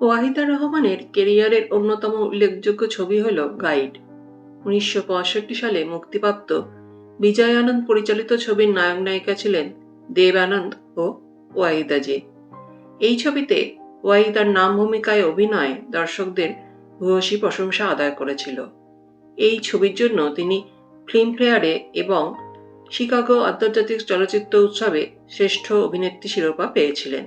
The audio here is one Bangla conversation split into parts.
ওয়াহিদা রহমানের কেরিয়ারের অন্যতম উল্লেখযোগ্য ছবি হল গাইড। উনিশশো পঁয়ষট্টি সালে মুক্তিপ্রাপ্ত বিজয় আনন্দ পরিচালিত ছবির নায়ক নায়িকা ছিলেন দেব আনন্দ ও ওয়াহিদা জে। এই ছবিতে ওয়াহিদার নাম ভূমিকায় অভিনয় দর্শকদের ভূয়সী প্রশংসা আদায় করেছিল। এই ছবির জন্য তিনি ফিল্মফেয়ারে এবং শিকাগো আন্তর্জাতিক চলচ্চিত্র উৎসবে শ্রেষ্ঠ অভিনেত্রী শিরোপা পেয়েছিলেন।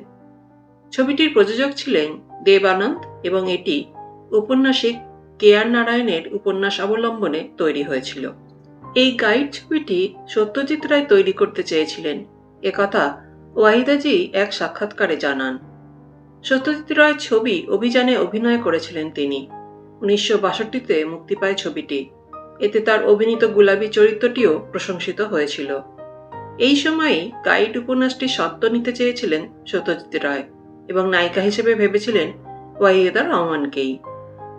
ছবিটির প্রযোজক ছিলেন দেব আনন্দ এবং এটি উপন্যাসিক কে আর নারায়ণের উপন্যাস অবলম্বনে তৈরি হয়েছিল। এই গাইড ছবিটি সত্যজিৎ রায় তৈরি করতে চেয়েছিলেন। একথা ওয়াহিদাজি এক সাক্ষাৎকারে জানান। সত্যজিৎ রায় ছবি অভিযানে অভিনয় করেছিলেন তিনি। উনিশশো বাষট্টিতে মুক্তি পায় ছবিটি। এতে তার অভিনীত গুলাবী চরিত্রটিও প্রশংসিত হয়েছিল। এই সময়েই গাইড উপন্যাসটি সত্য নিতে চেয়েছিলেন সত্যজিৎ রায়। এবং নায়িকা হিসেবে ভেবেছিলেন ওয়াহিদা রহমানকেই।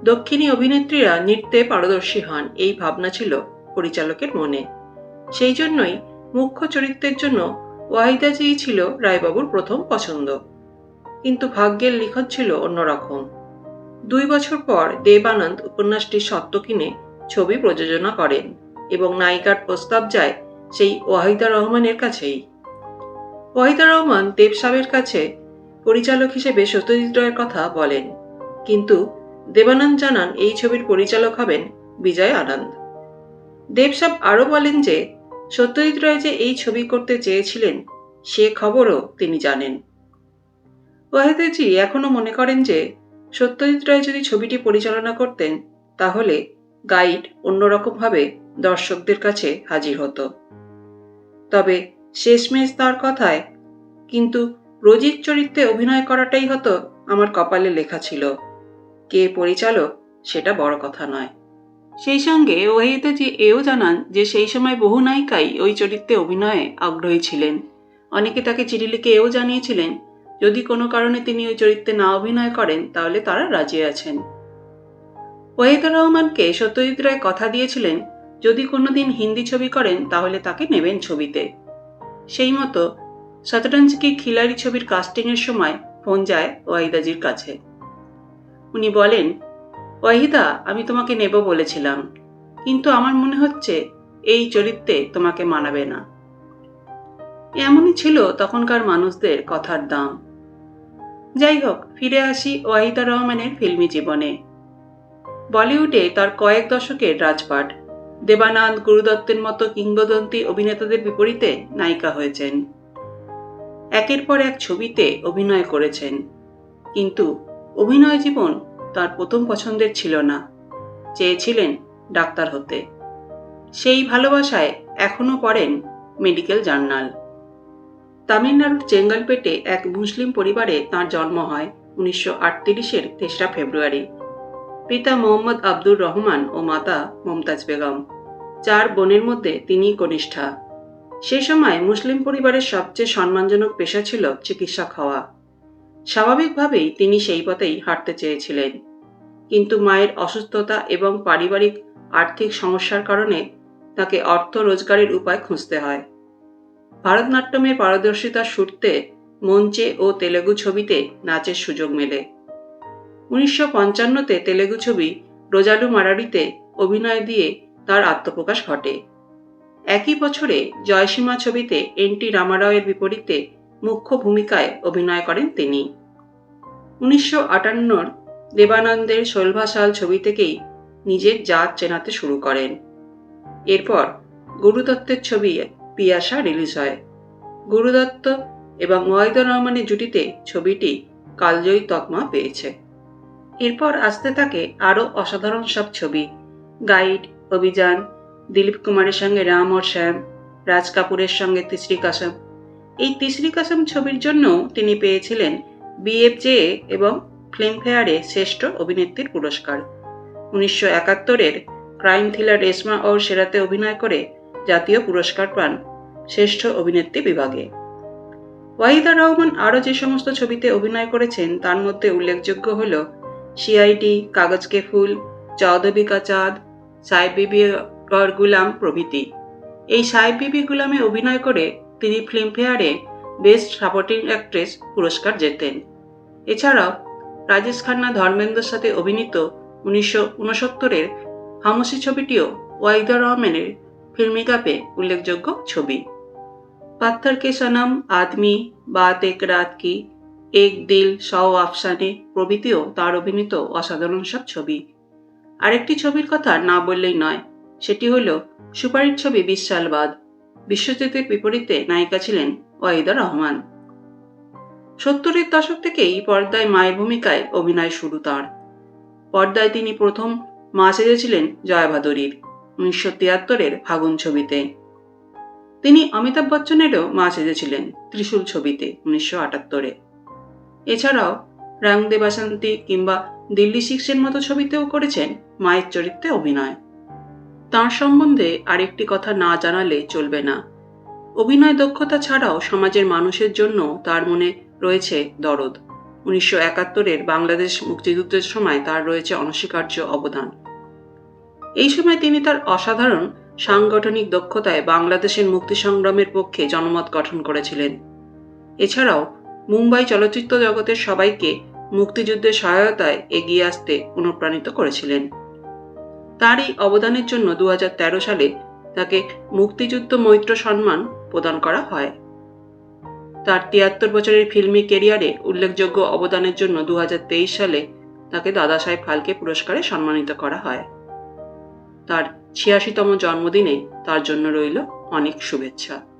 দক্ষিণী অভিনেত্রীরা নৃত্যে পারদর্শী হন, এই ভাবনা ছিল পরিচালকের মনে। সেই জন্যই মুখ্য চরিত্রের জন্য ওয়াহিদাজি ছিল রায়বাবুর প্রথম পছন্দ। কিন্তু ভাগ্যের লিখন ছিল অন্যরকম। দুই বছর পর দেবানন্দ উপন্যাসটির সত্য কিনে ছবি প্রযোজনা করেন এবং নায়িকার প্রস্তাব যায় সেই ওয়াহিদা রহমানের কাছেই। ওয়াহিদা রহমান দেব সাহেবের কাছে পরিচালক হিসেবে সত্যজিৎ রায়ের কথা বলেন। কিন্তু দেবানন্দ জানান এই ছবির পরিচালক হবেন বিজয় আনন্দ। দেবসাব আরও বলেন যে, সত্যজিৎ রায় যে এই ছবি করতে চেয়েছিলেন, সে খবরও তিনি জানেন। ওয়াহিদাজি এখনও মনে করেন যে, সত্যজিৎ রায় যদি ছবিটি পরিচালনা করতেন, তাহলে গাইড অন্যরকমভাবে দর্শকদের কাছে হাজির হতো। তবে শেষমেশ তার কথায়, কিন্তু রোজির চরিত্রে অভিনয় করাটাই হতো আমার কপালে লেখা ছিল। কে পরিচালক সেটা বড় কথা নয়। সেই সঙ্গে ওয়াহিদাজি এও জানান যে সেই সময় বহু নায়িকাই ওই চরিত্রে অভিনয়ে আগ্রহী ছিলেন। অনেকে তাকে চিঠি লিখে এও জানিয়েছিলেন, যদি কোনো কারণে তিনি ওই চরিত্রে না অভিনয় করেন, তাহলে তারা রাজি আছেন। ওয়াহিদুর রহমানকে সত্যজিৎ রায় কথা দিয়েছিলেন, যদি কোনোদিন হিন্দি ছবি করেন, তাহলে তাকে নেবেন ছবিতে। সেই মতো শতরঞ্জ কি খিলাড়ি ছবির কাস্টিংয়ের সময় ফোন যায় ওয়াহিদাজির কাছে। উনি বলেন, ওয়াহিদা, আমি তোমাকে নেব বলেছিলাম, কিন্তু আমার মনে হচ্ছে এই চরিত্রে তোমাকে মানাবে না। এমনই ছিল তখনকার মানুষদের কথার দাম। যাই হোক, ফিরে আসি ওয়াহিদা রহমানের ফিল্মি জীবনে। বলিউডে তার কয়েক দশকের রাজপাট, দেবানন্দ গুরুদত্তের মতো কিংবদন্তি অভিনেতাদের বিপরীতে নায়িকা হয়েছেন। একের পর এক ছবিতে অভিনয় করেছেন। কিন্তু অভিনয় জীবন তার প্রথম পছন্দের ছিল না। চেয়েছিলেন ডাক্তার হতে। সেই ভালোবাসায় এখনও পড়েন মেডিকেল জার্নাল। তামিলনাড়ুর চেঙ্গালপেটে এক মুসলিম পরিবারে তার জন্ম হয় উনিশশো আটত্রিশের তেসরা ফেব্রুয়ারি। পিতা মোহাম্মদ আব্দুর রহমান ও মাতা মমতাজ বেগম। চার বোনের মধ্যে তিনি কনিষ্ঠা। সে সময় মুসলিম পরিবারের সবচেয়ে সম্মানজনক পেশা ছিল চিকিৎসক হওয়া। স্বাভাবিকভাবেই তিনি সেই পথেই হাঁটতে চেয়েছিলেন। কিন্তু মায়ের অসুস্থতা এবং পারিবারিক আর্থিক সমস্যার কারণে তাকে অর্থ রোজগারের উপায় খুঁজতে হয়। ভারতনাট্যমের পারদর্শিতার সূত্রে মঞ্চে ও তেলেগু ছবিতে নাচের সুযোগ মেলে। উনিশশো পঞ্চান্নতে তেলেগু ছবি রোজালু মারারিতে অভিনয় দিয়ে তার আত্মপ্রকাশ ঘটে। একই বছরে জয়সীমা ছবিতে এন টি রামারাওয়ের বিপরীতে মুখ্য ভূমিকায় অভিনয় করেন তিনি। উনিশশো আটান্নর দেবানন্দের শোলভাসাল ছবি থেকেই নিজের জাত চেনাতে শুরু করেন। এরপর গুরুদত্তের ছবি পিয়াসা রিলিজ হয়। গুরুদত্ত এবং ওয়াহিদুর রহমানের জুটিতে ছবিটি কালজয়ী তকমা পেয়েছে। এরপর আসতে থাকে আরও অসাধারণ সব ছবি, গাইড, অভিযান দিলীপ কুমারের সঙ্গে রাম ওর শ্যাম, রাজ কাপুরের সঙ্গে তিসরি কাসম। এই তিসরি কাসম ছবির জন্য তিনি পেয়েছিলেন বিএফজে এবং ফিল্মফেয়ারে শ্রেষ্ঠ অভিনেত্রীর পুরস্কার। উনিশশো একাত্তরের ক্রাইম থ্রিলার রেশমা ওর সেরাতে অভিনয় করে জাতীয় পুরস্কার পান শ্রেষ্ঠ অভিনেত্রী বিভাগে। ওয়াহিদা রহমান আরও যে সমস্ত ছবিতে অভিনয় করেছেন, তার মধ্যে উল্লেখযোগ্য হল সিআইডি কাগজ কে ফুল চৌধবী কা চাঁদ সাহেব গর গুলাম প্রভৃতি। এই সাহেব বিবি গুলামে অভিনয় করে তিনি ফিল্মফেয়ারে বেস্ট সাপোর্টিং অ্যাক্ট্রেস পুরস্কার জেতেন। এছাড়াও রাজেশ খান্না ধর্মেন্দ্রর সাথে অভিনীত উনিশশো উনসত্তরের হামসি ছবিটিও ওয়াইদা রহমানের ফিল্মি কাপে উল্লেখযোগ্য ছবি। পাত্থর কে সনম, আদমি, বাত এক রাত কি, এক দিল, সও আফসানে প্রভৃতিও তার অভিনীত অসাধারণ সব ছবি। আরেকটি ছবির কথা না বললেই নয় সেটি হল সুপারির ছবি বিশ সাল বাদ বিশ্বজিতের বিপরীতে নায়িকা ছিলেন ওয়াহিদা রহমান। সত্তরের দশক থেকেই পর্দায় মায়ের ভূমিকায় অভিনয় শুরু তার। পর্দায় তিনি প্রথম মা সেজেছিলেন জয়া ভাদুরীর, উনিশশো তিয়াত্তরের ফাগুন ছবিতে। তিনি অমিতাভ বচ্চনেরও মা সেজেছিলেন ত্রিশূল ছবিতে, উনিশশো আটাত্তরে। এছাড়াও রাং দে বাসন্তী কিংবা দিল্লি সিক্সের মতো ছবিতেও করেছেন মায়ের চরিত্রে অভিনয়। তার সম্বন্ধে আরেকটি কথা না জানালে চলবে না। অভিনয় দক্ষতা ছাড়াও সমাজের মানুষের জন্য তার মনে রয়েছে দরদ। উনিশশো একাত্তরের বাংলাদেশ মুক্তিযুদ্ধের সময় তার রয়েছে অনস্বীকার্য অবদান। এই সময় তিনি তার অসাধারণ সাংগঠনিক দক্ষতায় বাংলাদেশের মুক্তি সংগ্রামের পক্ষে জনমত গঠন করেছিলেন। এছাড়াও মুম্বাই চলচ্চিত্র জগতের সবাইকে মুক্তিযুদ্ধের সহায়তায় এগিয়ে আসতে অনুপ্রাণিত করেছিলেন। তার এই অবদানের জন্য দু হাজার তেরো সালে তাকে মুক্তিযুদ্ধ মৈত্র সম্মান প্রদান করা হয়। তার তিয়াত্তর বছরের ফিল্মি কেরিয়ারে উল্লেখযোগ্য অবদানের জন্য দু হাজার তেইশ সালে তাকে দাদাসাহেব ফালকে পুরস্কারে সম্মানিত করা হয়। তার ছিয়াশিতম জন্মদিনে তার জন্য রইল অনেক শুভেচ্ছা।